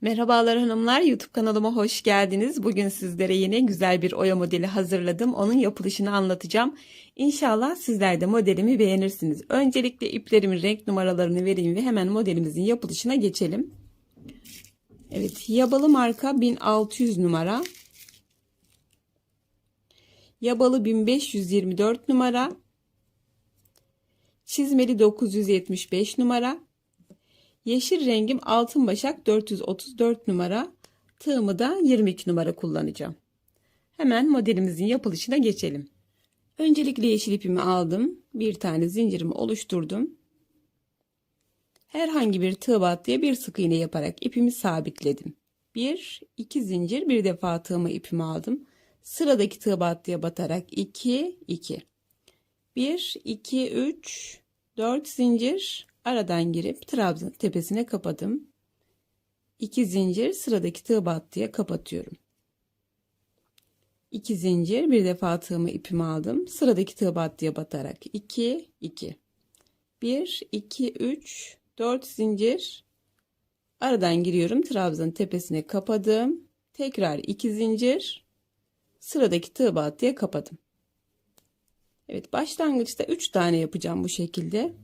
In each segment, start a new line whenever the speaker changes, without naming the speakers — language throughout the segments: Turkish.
Merhabalar hanımlar, YouTube kanalıma hoş geldiniz. Bugün sizlere yine güzel bir oya modeli hazırladım. Onun yapılışını anlatacağım. İnşallah sizler de modelimi beğenirsiniz. Öncelikle iplerimin renk numaralarını vereyim ve hemen modelimizin yapılışına geçelim. Evet, Yabalı marka 1600 numara. Yabalı 1524 numara. Çizmeli 975 numara. Yeşil rengim altın başak 434 numara. Tığımı da 22 numara kullanacağım. Hemen modelimizin yapılışına geçelim. Öncelikle yeşil ipimi aldım. Bir tane zincirimi oluşturdum. Herhangi bir tığ battıya bir sık iğne yaparak ipimi sabitledim. Bir, iki zincir bir defa tığımı ipimi aldım. Sıradaki tığ battıya batarak 2, 2. 1, 2, 3, 4 zincir aradan girip trabzan tepesine kapadım. 2 zincir sıradaki tığ battıya kapatıyorum. 2 zincir bir defa tığımı ipimi aldım. Sıradaki tığ battıya batarak 2 2 1 2 3 4 zincir aradan giriyorum. Trabzanın tepesine kapadım. Tekrar 2 zincir sıradaki tığ battıya kapadım. Evet başlangıçta 3 tane yapacağım bu şekilde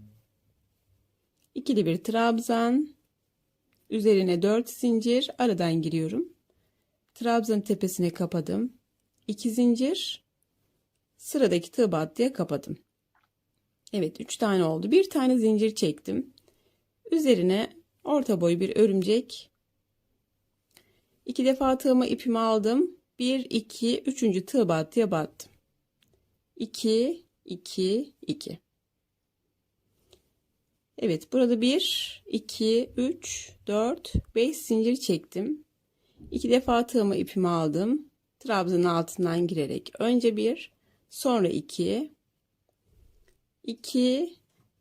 ikili bir trabzan üzerine 4 zincir aradan giriyorum. Trabzan tepesine kapadım. 2 zincir sıradaki tığ battıya kapadım. Evet 3 tane oldu. Bir tane zincir çektim. Üzerine orta boy bir örümcek. İki defa tığımı ipimi aldım. 1 2 3. tığ battıya battım. 2 2 2 Evet burada 1 2 3 4 5 zincir çektim. 2 defa tığımı ipimi aldım. Trabzanın altından girerek önce 1 sonra 2 2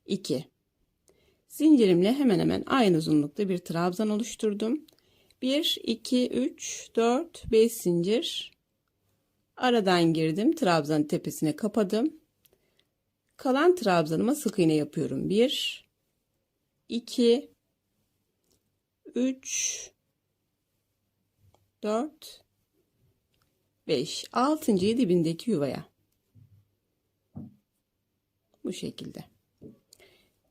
2 Zincirimle hemen hemen aynı uzunlukta bir trabzan oluşturdum. 1 2 3 4 5 zincir aradan girdim. Trabzanın tepesine kapadım. Kalan trabzanıma sık iğne yapıyorum. 1 2 3 4 5 altıncıyı dibindeki yuvaya. Bu şekilde.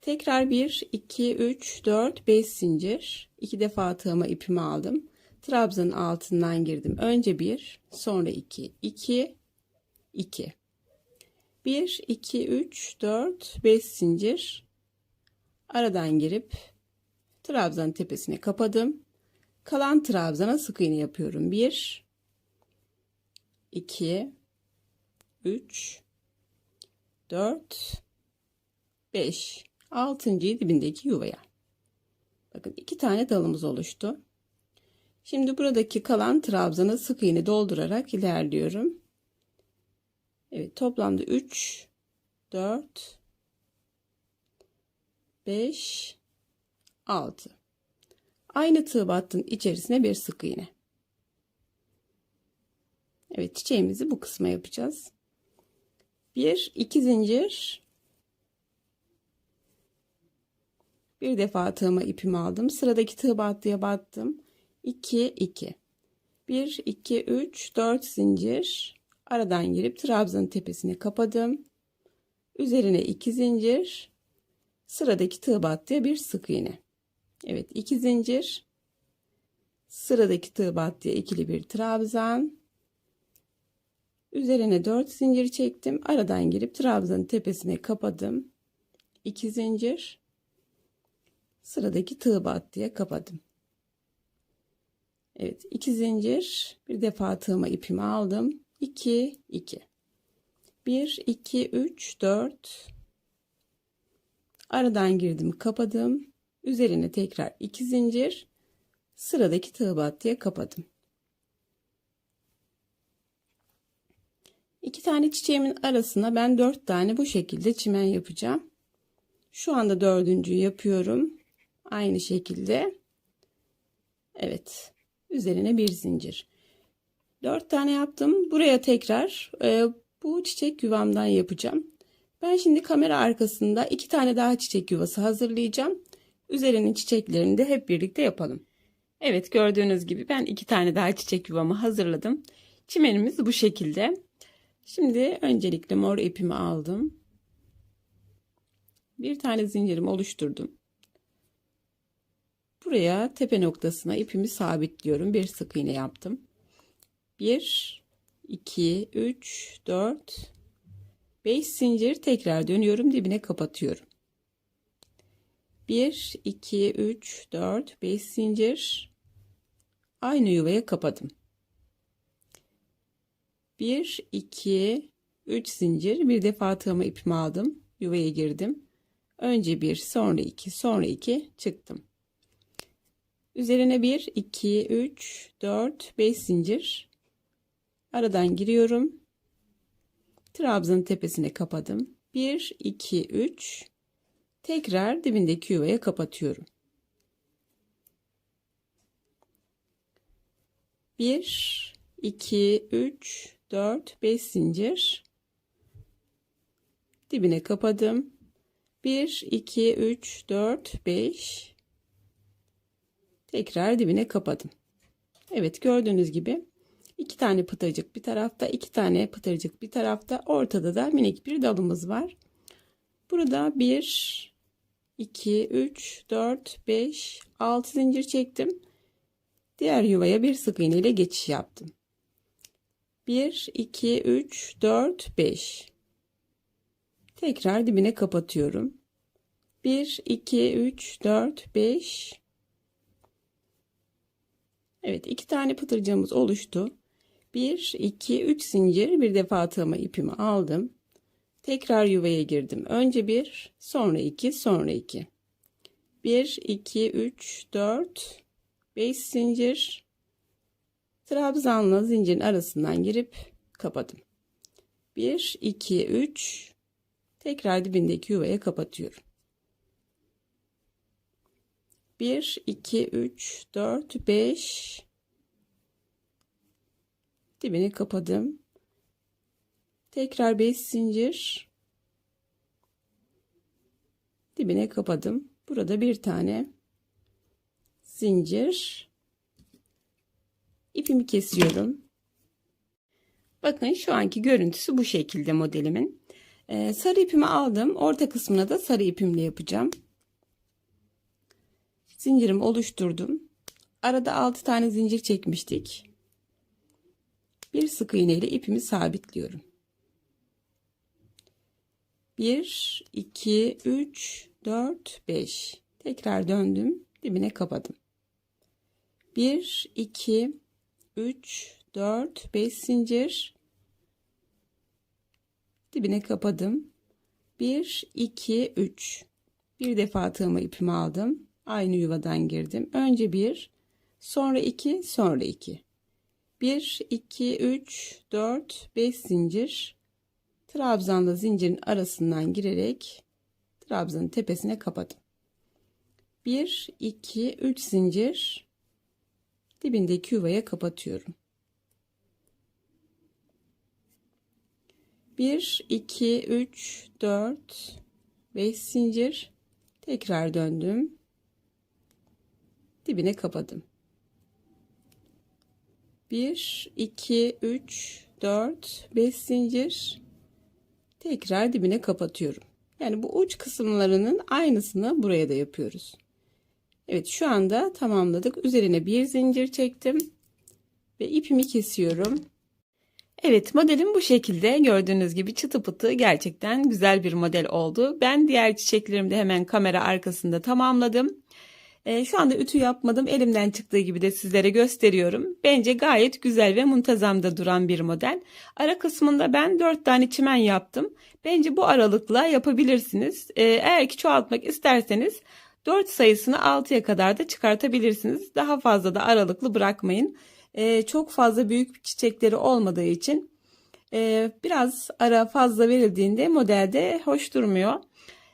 Tekrar 1 2 3 4 5 zincir. İki defa tığıma ipimi aldım. Trabzanın altından girdim. Önce 1 sonra 2 2 2 1 2 3 4 5 zincir aradan girip trabzan tepesine kapadım. Kalan trabzana sık iğne yapıyorum. 1 2 3 4 5 altıncıyı dibindeki yuvaya. Bakın iki tane dalımız oluştu. Şimdi buradaki kalan trabzana sık iğne doldurarak ilerliyorum. Evet toplamda 3 4 5 6 aynı tığ battın içerisine bir sık iğne. Evet çiçeğimizi bu kısma yapacağız. 1 2 zincir. Bir defa tığıma ipimi aldım. Sıradaki tığ battıya battım. 2 2 1 2 3 4 zincir. Aradan girip trabzanın tepesine kapadım. Üzerine 2 zincir sıradaki tığ battıya bir sık iğne. Evet iki zincir. Sıradaki tığ battıya ikili bir trabzan. Üzerine 4 zincir çektim. Aradan girip trabzanın tepesine kapadım. 2 zincir. Sıradaki tığ battıya kapadım. Evet 2 zincir. Bir defa tığıma ipimi aldım. 2 2 1 2 3 4 aradan girdim kapadım. Üzerine tekrar iki zincir. Sıradaki tığ battıya kapadım. İki tane çiçeğimin arasına ben dört tane bu şekilde çimen yapacağım. Şu anda dördüncüyü yapıyorum. Aynı şekilde. Evet üzerine bir zincir. Dört tane yaptım. Buraya tekrar e, bu çiçek yuvamdan yapacağım ben şimdi kamera arkasında iki tane daha çiçek yuvası hazırlayacağım. Üzerinin çiçeklerini de hep birlikte yapalım. Evet gördüğünüz gibi ben iki tane daha çiçek yuvamı hazırladım. Çimenimiz bu şekilde. Şimdi öncelikle mor ipimi aldım. Bir tane zincirimi oluşturdum. Buraya tepe noktasına ipimi sabitliyorum. Bir sık iğne yaptım. 1 2 3 4 5 zincir tekrar dönüyorum dibine kapatıyorum. 1 2 3 4 5 zincir aynı yuvaya kapadım. 1 2 3 zincir bir defa tığıma ipimi aldım. Yuvaya girdim. Önce 1 sonra 2 sonra 2 çıktım. Üzerine 1 2 3 4 5 zincir aradan giriyorum. Trabzanın tepesine kapadım. 1 2 3 tekrar dibindeki yuvaya kapatıyorum. 1 2 3 4 5 zincir. Dibine kapadım. 1 2 3 4 5 tekrar dibine kapadım. Evet gördüğünüz gibi iki tane pıtırcık bir tarafta iki tane pıtırcık bir tarafta. Ortada da minik bir dalımız var. Burada 1 2 3 4 5 6 zincir çektim. Diğer yuvaya bir sık iğne ile geçiş yaptım. 1 2 3 4 5 tekrar dibine kapatıyorum. 1 2 3 4 5 Evet iki tane pıtırcığımız oluştu 1 2 3 zincir bir defa tığıma ipimi aldım tekrar yuvaya girdim önce 1 sonra 2 sonra 2 1 2 3 4 5 zincir trabzanla zincirin arasından girip kapadım. 1 2 3 tekrar dibindeki yuvaya kapatıyorum. 1 2 3 4 5 dibini kapadım. Tekrar 5 zincir dibine kapadım. Burada bir tane zincir ipimi kesiyorum. Bakın şu anki görüntüsü bu şekilde modelimin. Ee, sarı ipimi aldım. Orta kısmına da sarı ipimle yapacağım. Zincirimi oluşturdum. Arada 6 tane zincir çekmiştik. Bir sık iğne ile ipimi sabitliyorum. 1 2 3 4 5 tekrar döndüm dibine kapadım. 1 2 3 4 5 zincir. Dibine kapadım. 1 2 3 bir defa tığıma ipimi aldım. Aynı yuvadan girdim. Önce 1 sonra 2 sonra 2 1 2 3 4 5 zincir trabzanda zincirin arasından girerek trabzanın tepesine kapadım 1 2 3 zincir dibindeki yuvaya kapatıyorum. 1 2 3 4 5 zincir tekrar döndüm. Dibine kapadım. 1 2 3 4 5 zincir tekrar dibine kapatıyorum. Yani bu uç kısımlarının aynısını buraya da yapıyoruz. Evet şu anda tamamladık. Üzerine bir zincir çektim. Ve ipimi kesiyorum. Evet modelim bu şekilde gördüğünüz gibi çıtı pıtı gerçekten güzel bir model oldu. Ben diğer çiçeklerimi de hemen kamera arkasında tamamladım. E, şu anda ütü yapmadım. Elimden çıktığı gibi de sizlere gösteriyorum. Bence gayet güzel ve muntazamda duran bir model. Ara kısmında ben 4 tane çimen yaptım. Bence bu aralıkla yapabilirsiniz. E, eğer ki çoğaltmak isterseniz 4 sayısını 6'ya kadar da çıkartabilirsiniz. Daha fazla da aralıklı bırakmayın. Ee, çok fazla büyük çiçekleri olmadığı için biraz ara fazla verildiğinde modelde hoş durmuyor.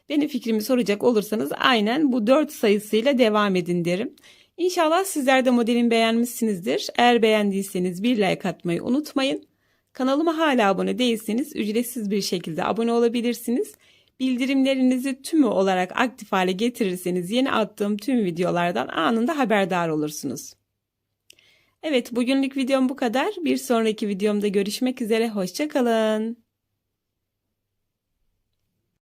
Benim fikrimi soracak olursanız aynen bu 4 sayısıyla devam edin derim. İnşallah sizler de modelimi beğenmişsinizdir. Eğer beğendiyseniz bir like atmayı unutmayın. Kanalıma hala abone değilseniz ücretsiz bir şekilde abone olabilirsiniz. Bildirimlerinizi tümü olarak aktif hale getirirseniz yeni attığım tüm videolardan anında haberdar olursunuz. Evet bugünlük videom bu kadar. Bir sonraki videomda görüşmek üzere. Hoşça kalın.